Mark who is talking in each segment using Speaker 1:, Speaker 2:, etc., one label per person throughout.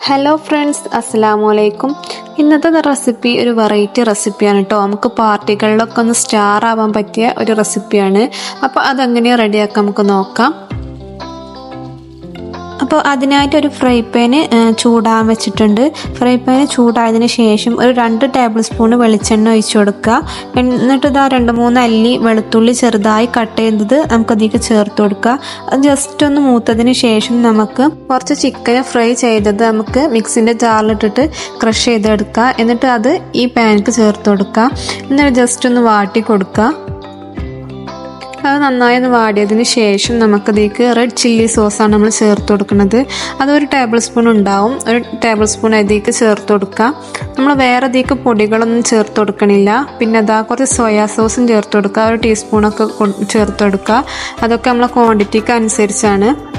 Speaker 1: Hello friends അസ്സാം വലൈക്കും ഇന്നത്തെ റെസിപ്പി ഒരു വെറൈറ്റി റെസിപ്പിയാണ് കേട്ടോ നമുക്ക് പാർട്ടികളിലൊക്കെ ഒന്ന് സ്റ്റാർ ആവാൻ പറ്റിയ ഒരു റെസിപ്പിയാണ് അപ്പോൾ അതെങ്ങനെയാണ് റെഡിയാക്കാം നമുക്ക് നോക്കാം. അപ്പോൾ അതിനായിട്ട് ഒരു ഫ്രൈ പാന് ചൂടാൻ വെച്ചിട്ടുണ്ട്. ഫ്രൈ പാന് ചൂടായതിന് ശേഷം ഒരു രണ്ട് ടേബിൾ സ്പൂൺ വെളിച്ചെണ്ണ ഒഴിച്ചു കൊടുക്കുക. എന്നിട്ട് ഇതാ രണ്ട് മൂന്ന് അല്ലി വെളുത്തുള്ളി ചെറുതായി കട്ട് ചെയ്തത് നമുക്ക് അതിലേക്ക് ചേർത്ത് കൊടുക്കുക. അത് ജസ്റ്റ് ഒന്ന് മൂത്തതിന് ശേഷം നമുക്ക് കുറച്ച് ചിക്കൻ ഫ്രൈ ചെയ്തത് നമുക്ക് മിക്സിന്റെ ജാറിലിട്ടിട്ട് ക്രഷ് ചെയ്തെടുക്കുക. എന്നിട്ട് അത് ഈ പാനിക്ക് ചേർത്ത് കൊടുക്കുക. എന്നിട്ട് ജസ്റ്റ് ഒന്ന് വാട്ടി കൊടുക്കുക. അത് നന്നായി ഒന്ന് വാടിയതിന് ശേഷം നമുക്കതിലേക്ക് റെഡ് ചില്ലി സോസാണ് നമ്മൾ ചേർത്ത് കൊടുക്കുന്നത്. അതൊരു ടേബിൾ സ്പൂൺ ഉണ്ടാവും. ഒരു ടേബിൾ സ്പൂൺ അതിലേക്ക് ചേർത്ത് കൊടുക്കുക. നമ്മൾ വേറെ അതിലേക്ക് പൊടികളൊന്നും ചേർത്ത് കൊടുക്കണില്ല. പിന്നെ അതാ കുറച്ച് സോയാ സോസും ചേർത്ത് കൊടുക്കുക. ഒരു ടീസ്പൂണൊക്കെ ചേർത്ത് കൊടുക്കുക. അതൊക്കെ നമ്മളെ ക്വാണ്ടിറ്റിക്ക് അനുസരിച്ചാണ്.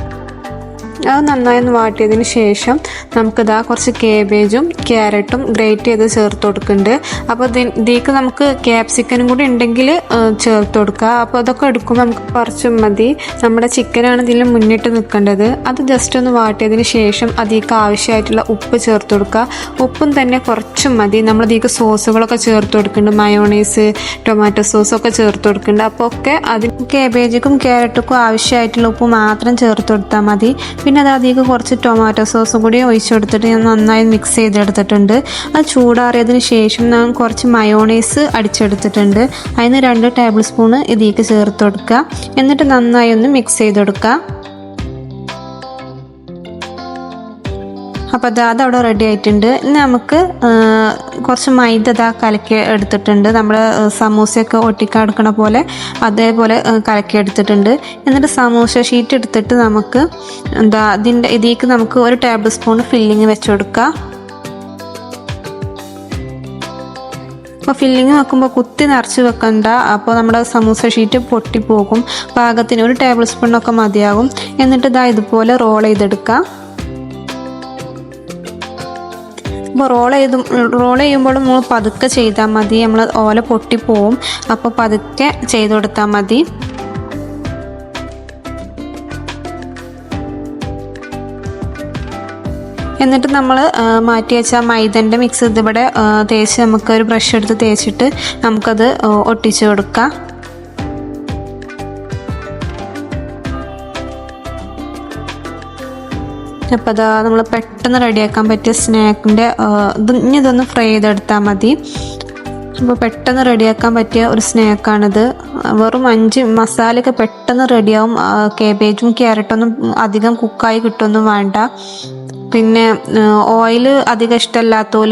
Speaker 1: അത് നന്നായി ഒന്ന് വാട്ടിയതിന് ശേഷം നമുക്കിതാ കുറച്ച് കേബേജും ക്യാരറ്റും ഗ്രേറ്റ് ചെയ്ത് ചേർത്ത് കൊടുക്കുന്നുണ്ട്. അപ്പോൾ ഇതിലേക്ക് നമുക്ക് ക്യാപ്സിക്കനും കൂടി ഉണ്ടെങ്കിൽ ചേർത്ത് കൊടുക്കുക. അപ്പോൾ അതൊക്കെ എടുക്കുമ്പോൾ നമുക്ക് കുറച്ച് മതി. നമ്മുടെ ചിക്കനാണ് ഇതിൽ മുന്നിട്ട് നിൽക്കേണ്ടത്. അത് ജസ്റ്റ് ഒന്ന് വാട്ടിയതിന് ശേഷം അതിലേക്ക് ആവശ്യമായിട്ടുള്ള ഉപ്പ് ചേർത്ത് കൊടുക്കുക. ഉപ്പും തന്നെ കുറച്ച് മതി. നമ്മൾ ഇതിലേക്ക് സോസുകളൊക്കെ ചേർത്ത് കൊടുക്കുന്നുണ്ട്. മയോണൈസ് ടൊമാറ്റോ സോസൊക്കെ ചേർത്ത് കൊടുക്കുന്നുണ്ട്. അപ്പോൾ ഒക്കെ അതിന് കേബേജിക്കും ക്യാരറ്റുക്കും ആവശ്യമായിട്ടുള്ള ഉപ്പ് മാത്രം ചേർത്ത് കൊടുത്താൽ മതി. പിന്നെ അത് അതിലേക്ക് കുറച്ച് ടൊമാറ്റോ സോസും കൂടി ഒഴിച്ചു കൊടുത്തിട്ട് ഞാൻ നന്നായി മിക്സ് ചെയ്തെടുത്തിട്ടുണ്ട്. അത് ചൂടാറിയതിന് ശേഷം ഞാൻ കുറച്ച് മയോണൈസ് അടിച്ചെടുത്തിട്ടുണ്ട്. അതിന് രണ്ട് ടേബിൾ സ്പൂണ് ഇതിലേക്ക് ചേർത്ത് കൊടുക്കുക. എന്നിട്ട് നന്നായി ഒന്ന് മിക്സ് ചെയ്ത് കൊടുക്കുക അപ്പോൾ അത് അതവിടെ റെഡി ആയിട്ടുണ്ട്. ഇനി നമുക്ക് കുറച്ച് മൈദ ഇതാ കലക്കി എടുത്തിട്ടുണ്ട്. നമ്മൾ സമൂസയൊക്കെ ഒട്ടിക്കടക്കണ പോലെ അതേപോലെ കലക്കി എടുത്തിട്ടുണ്ട്. എന്നിട്ട് സമൂസ ഷീറ്റ് എടുത്തിട്ട് നമുക്ക് എന്താ ഇതിന്റെ ഇതിലേക്ക് നമുക്ക് ഒരു ടേബിൾ സ്പൂൺ ഫില്ലിങ് വെച്ച് കൊടുക്കുക അപ്പോൾ ഫില്ലിങ് വെക്കുമ്പോൾ കുത്തി നിറച്ച് വെക്കണ്ട. അപ്പോൾ നമ്മുടെ സമൂസ ഷീറ്റ് പൊട്ടിപ്പോകും. പാകത്തിന് ഒരു ടേബിൾ സ്പൂണൊക്കെ മതിയാകും. എന്നിട്ട് ഇതാ ഇതുപോലെ റോൾ ചെയ്തെടുക്കാം. അപ്പോൾ റോൾ ചെയ്ത് റോൾ ചെയ്യുമ്പോൾ നമ്മൾ പതുക്കെ ചെയ്താൽ മതി. നമ്മൾ ഓല പൊട്ടിപ്പോവും അപ്പോൾ പതുക്കെ ചെയ്ത് കൊടുത്താൽ മതി. എന്നിട്ട് നമ്മൾ മാറ്റി വെച്ച മൈദന്റെ മിക്സ് ഇതിവിടെ തേച്ച് നമുക്ക് ഒരു ബ്രഷ് എടുത്ത് തേച്ചിട്ട് നമുക്കത് ഒട്ടിച്ചു കൊടുക്കാം. അപ്പോൾ അതാ നമ്മൾ പെട്ടെന്ന് റെഡിയാക്കാൻ പറ്റിയ സ്നാക്കിന്റെ ഇനി ഇതൊന്ന് ഫ്രൈ ചെയ്തെടുത്താൽ മതി. അപ്പോൾ പെട്ടെന്ന് റെഡിയാക്കാൻ പറ്റിയ ഒരു സ്നാക്കാണിത്. വെറും അഞ്ച് മസാലയൊക്കെ പെട്ടെന്ന് റെഡിയാവും. കേബേജും ക്യാരറ്റൊന്നും അധികം കുക്കായി കിട്ടുമൊന്നും വേണ്ട. പിന്നെ ഓയിൽ അധികം ഇഷ്ടമല്ലാത്തവർ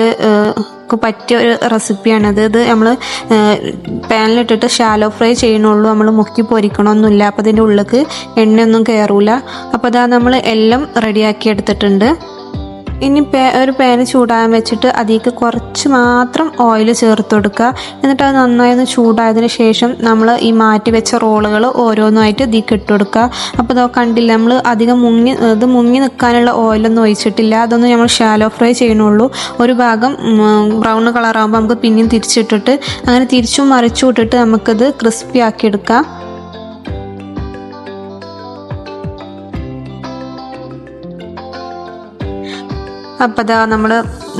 Speaker 1: പറ്റിയ ഒരു റെസിപ്പിയാണത് ഇത് നമ്മൾ പാനിലിട്ടിട്ട് ഷാലോ ഫ്രൈ ചെയ്യണുള്ളൂ. നമ്മൾ മുക്കി പൊരിക്കണമൊന്നുമില്ല അപ്പോൾ അതിന്റെ ഉള്ളിലേക്ക് എണ്ണയൊന്നും കയറൂല അപ്പോൾ അതാ നമ്മൾ എല്ലാം റെഡിയാക്കി എടുത്തിട്ടുണ്ട്. ഇനി പേ ഒരു പാന് ചൂടാൻ വെച്ചിട്ട് അതിലേക്ക് കുറച്ച് മാത്രം ഓയിൽ ചേർത്ത് കൊടുക്കുക. എന്നിട്ട് അത് നന്നായി ഒന്ന് ചൂടായതിന് ശേഷം നമ്മൾ ഈ മാറ്റി വെച്ച റോളുകൾ ഓരോന്നായിട്ട് ഇതിലേക്ക് ഇട്ട് കൊടുക്കുക. അപ്പോൾ ഇതോ കണ്ടില്ല നമ്മൾ അധികം മുങ്ങി ഇത് മുങ്ങി നിൽക്കാനുള്ള ഓയിലൊന്നും ഒഴിച്ചിട്ടില്ല. അതൊന്നും നമ്മൾ ഷാലോ ഫ്രൈ ചെയ്യണുള്ളൂ ഒരു ഭാഗം ബ്രൗൺ കളറാകുമ്പോൾ നമുക്ക് പിന്നെയും തിരിച്ചിട്ടിട്ട് അങ്ങനെ തിരിച്ചും മറിച്ചും ഇട്ടിട്ട് നമുക്കത് ക്രിസ്പി ആക്കി എടുക്കാം. അപ്പോൾ അതാ നമ്മൾ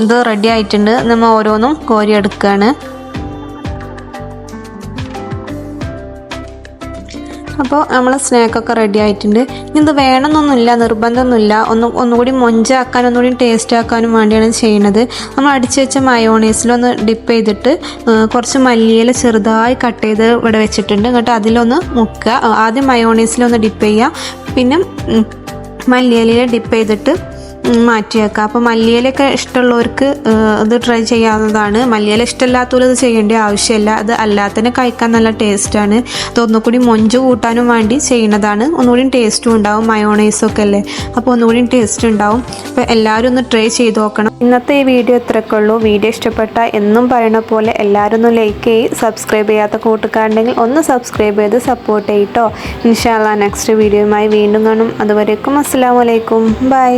Speaker 1: ഇത് റെഡി ആയിട്ടുണ്ട്. നമ്മൾ ഓരോന്നും കോരി എടുക്കുകയാണ് അപ്പോൾ നമ്മൾ സ്നാക്കൊക്കെ റെഡി ആയിട്ടുണ്ട്. ഇനി ഇത് വേണമെന്നൊന്നുമില്ല നിർബന്ധമൊന്നുമില്ല. ഒന്ന് ഒന്നുകൂടി മൊഞ്ചാക്കാൻ ഒന്നുകൂടി ടേസ്റ്റ് ആക്കാനും വേണ്ടിയാണ് ചെയ്യുന്നത് നമ്മൾ അടിച്ചു വെച്ച മയോണൈസിലൊന്ന് ഡിപ്പ് ചെയ്തിട്ട് കുറച്ച് മല്ലിയില ചെറുതായി കട്ട് ചെയ്ത് ഇവിടെ വെച്ചിട്ടുണ്ട്. എന്നിട്ട് അതിലൊന്ന് മുക്കുക. ആദ്യം മയോണൈസിലൊന്ന് ഡിപ്പ് ചെയ്യുക പിന്നെ മല്ലിയിലയിൽ ഡിപ്പ് ചെയ്തിട്ട് മാറ്റി വെക്കുക അപ്പോൾ മല്ലിയിലൊക്കെ ഇഷ്ടമുള്ളവർക്ക് ഇത് ട്രൈ ചെയ്യാവുന്നതാണ്. മല്ലിയില ഇഷ്ടമില്ലാത്തവരും ഇത് ചെയ്യേണ്ട ആവശ്യമില്ല. അത് അല്ലാത്തന്നെ കഴിക്കാൻ നല്ല ടേസ്റ്റാണ് അത് ഒന്നുകൂടി മൊഞ്ച് കൂട്ടാനും വേണ്ടി ചെയ്യുന്നതാണ്. ഒന്നുകൂടി ടേസ്റ്റും ഉണ്ടാവും മയോണൈസൊക്കെ അല്ലേ? അപ്പോൾ ഒന്നുകൂടി ടേസ്റ്റ് ഉണ്ടാവും. അപ്പോൾ എല്ലാവരും ഒന്ന് ട്രൈ ചെയ്ത് നോക്കണം. ഇന്നത്തെ ഈ വീഡിയോ ഇത്രയൊക്കെ ഉള്ളൂ. വീഡിയോ ഇഷ്ടപ്പെട്ട എന്നും പറയണ പോലെ എല്ലാവരും ഒന്ന് ലൈക്ക് ചെയ്ത് സബ്സ്ക്രൈബ് ചെയ്യാത്ത കൂട്ടുകാരുണ്ടെങ്കിൽ ഒന്ന് സബ്സ്ക്രൈബ് ചെയ്ത് സപ്പോർട്ട് ചെയ്യട്ടോ ഇൻഷാല്ല നെക്സ്റ്റ് വീഡിയോയുമായി വീണ്ടും കാണും. അതുവരേക്കും അസ്സാം വലൈക്കും ബൈ